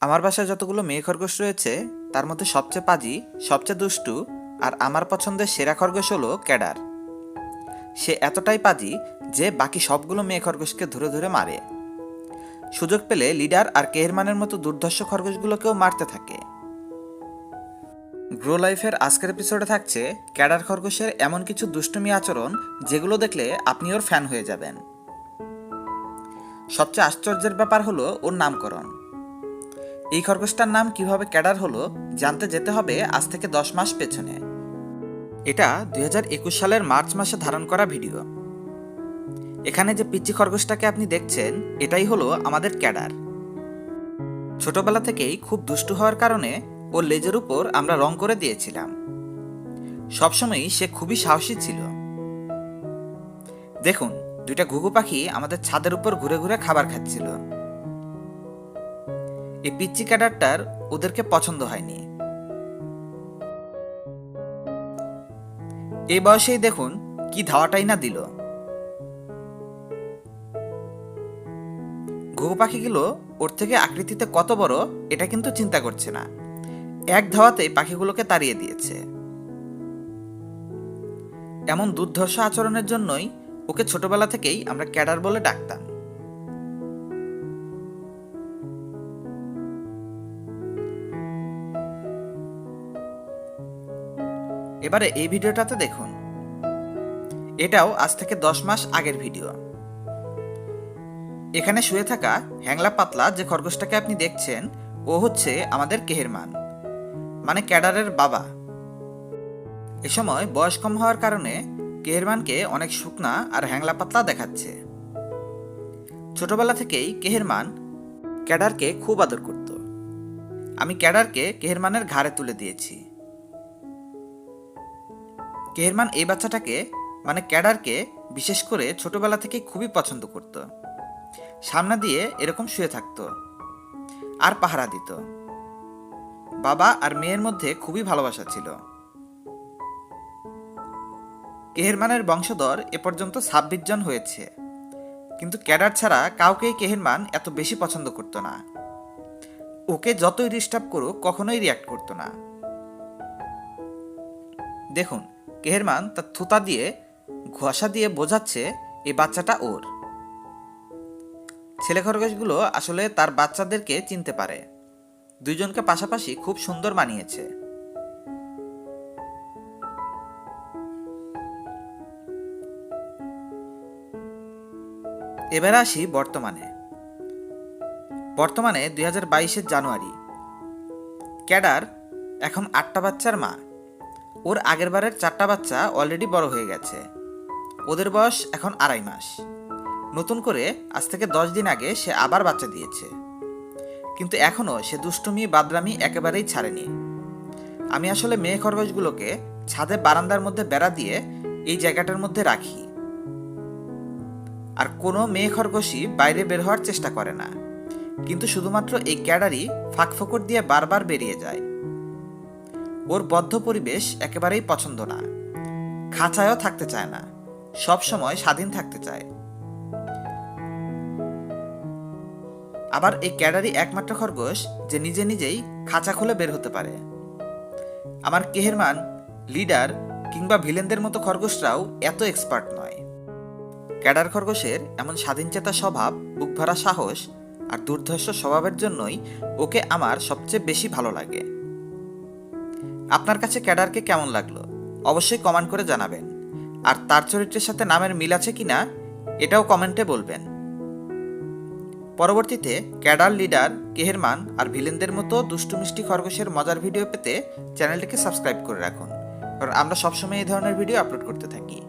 আমার বাসায় যতগুলো মেয়ে খরগোশ রয়েছে, তার মধ্যে সবচেয়ে পাজি, সবচেয়ে দুষ্টু আর আমার পছন্দের সেরা খরগোশ হলো ক্যাডার। সে এতটাই পাজি যে বাকি সবগুলো মেয়ে খরগোশকে ধরে ধরে মারে। সুযোগ পেলে লিডার আর কেহরমানের মতো দুর্ধর্ষ খরগোশগুলোকেও মারতে থাকে। গ্রো লাইফের আজকের এপিসোডে থাকছে ক্যাডার খরগোশের এমন কিছু দুষ্টুমি আচরণ যেগুলো দেখলে আপনি ওর ফ্যান হয়ে যাবেন। সবচেয়ে আশ্চর্যের ব্যাপার হলো ওর নামকরণ। এই খরগোশটার নাম কীভাবে ক্যাডার হলো জানতে যেতে হবে আজ থেকে দশ মাস পেছনে। এটা দুই হাজার একুশ সালের মার্চ মাসে ধারণ করা ভিডিও। এখানে যে পিচ্চি খরগোশটাকে আপনি দেখছেন, এটাই হলো আমাদের ক্যাডার। ছোটবেলা থেকেই খুব দুষ্টু হওয়ার কারণে ওর লেজের উপর আমরা রং করে দিয়েছিলাম। সবসময়ই সে খুবই সাহসী ছিল। দেখুন, দুইটা ঘুঘু পাখি আমাদের ছাদের উপর ঘুরে ঘুরে খাবার খাচ্ছিল। এই পিচ্চি ক্যাডারটার ওদেরকে পছন্দ হয়নি। এই বয়সেই দেখুন কি ধাওয়াটাই না দিল। ঘুঘু পাখিগুলো ওর থেকে আকৃতিতে কত বড়, এটা কিন্তু চিন্তা করছে না। এক ধাওয়াতেই পাখিগুলোকে তাড়িয়ে দিয়েছে। এমন দুর্ধর্ষ আচরণের জন্যই ওকে ছোটবেলা থেকেই আমরা ক্যাডার বলে ডাকতাম। এবারে এই ভিডিওটাতে দেখুন। এটাও আজ থেকে দশ মাস আগের ভিডিও। এখানে শুয়ে থাকা হ্যাংলা পাতলা যে খরগোশটাকে আপনি দেখছেন, ও হচ্ছে আমাদের কেহেরমান মানে ক্যাডারের বাবা। এ সময় বয়স কম হওয়ার কারণে কেহেরমানকে অনেক শুকনা আর হ্যাংলা পাতলা দেখাচ্ছে। ছোটবেলা থেকেই কেহেরমান ক্যাডারকে খুব আদর করত। আমি ক্যাডারকে কেহেরমানের ঘাড়ে তুলে দিয়েছি। কেহেরমান এই বাচ্চাটাকে মানে ক্যাডারকে বিশেষ করে ছোটবেলা থেকে খুবই পছন্দ করত। সামনা দিয়ে এরকম শুয়ে থাকতো। আর পাহারা দিত। বাবা আর মেয়ের মধ্যে খুবই ভালোবাসা ছিল। কেহেরমানের বংশধর এ পর্যন্ত ছাব্বিশ জন হয়েছে। কিন্তু ক্যাডার ছাড়া কাউকেই কেহেরমান এত বেশি পছন্দ করতো না। ওকে যতই ডিস্টার্ব করুক, কখনোই রিয়াক্ট করতো না। দেখুন কেহেরমান তার থুতা দিয়ে, ঘষা দিয়ে বোঝাচ্ছে এই বাচ্চাটা ওর। ছেলে খরগোশগুলো আসলে তার বাচ্চাদেরকে চিনতে পারে। দুইজনকে পাশাপাশি খুব সুন্দর মানিয়েছে। এবারে আসি বর্তমানে। বর্তমানে দুই হাজার জানুয়ারি। ক্যাডার এখন আটটা বাচ্চার মা। ওর আগের বারের চারটা বাচ্চা অলরেডি বড় হয়ে গেছে। ওদের বয়স এখন আড়াই মাস। নতুন করে আজ থেকে দশ দিন আগে সে আবার বাচ্চা দিয়েছে। কিন্তু এখনও সে দুষ্টুমি, বাদরামি একেবারেই ছাড়েনি। আমি আসলে মেয়ে খরগোশগুলোকে ছাদে বারান্দার মধ্যে বেড়া দিয়ে এই জায়গাটার মধ্যে রাখি। আর কোনো মেয়ে খরগোশই বাইরে বের হওয়ার চেষ্টা করে না। কিন্তু শুধুমাত্র এই ক্যাডারি ফাঁকফোকর দিয়ে বারবার বেরিয়ে যায়। ওর বদ্ধ পরিবেশ একেবারেই পছন্দ না। খাঁচায়ও থাকতে চায় না। সব সময় স্বাধীন থাকতে চায়। আবার এই ক্যাডারি একমাত্র খরগোশ যে নিজে নিজেই খাঁচা খুলে বের হতে পারে। আমার কেহেরমান, লিডার কিংবা ভিলেনদের মতো খরগোশরাও এত এক্সপার্ট নয়। ক্যাডার খরগোশের এমন স্বাধীনচেতা স্বভাব, বুকভরা সাহস আর দুর্ধর্ষ স্বভাবের জন্যই ওকে আমার সবচেয়ে বেশি ভালো লাগে। আপনার কাছে ক্যাডারকে কেমন লাগল? অবশ্যই কমেন্ট করে জানাবেন। আর তার চরিত্রের সাথে নামের মিল আছে কি না, এটাও কমেন্টে বলবেন। পরবর্তীতে ক্যাডার লিডার, কেহেরমান আর ভিলেনদের মতো দুষ্টু মিষ্টি খরগোশের মজার ভিডিও পেতে চ্যানেলটিকে সাবস্ক্রাইব করে রাখুন। কারণ আমরা সবসময় এই ধরনের ভিডিও আপলোড করতে থাকি।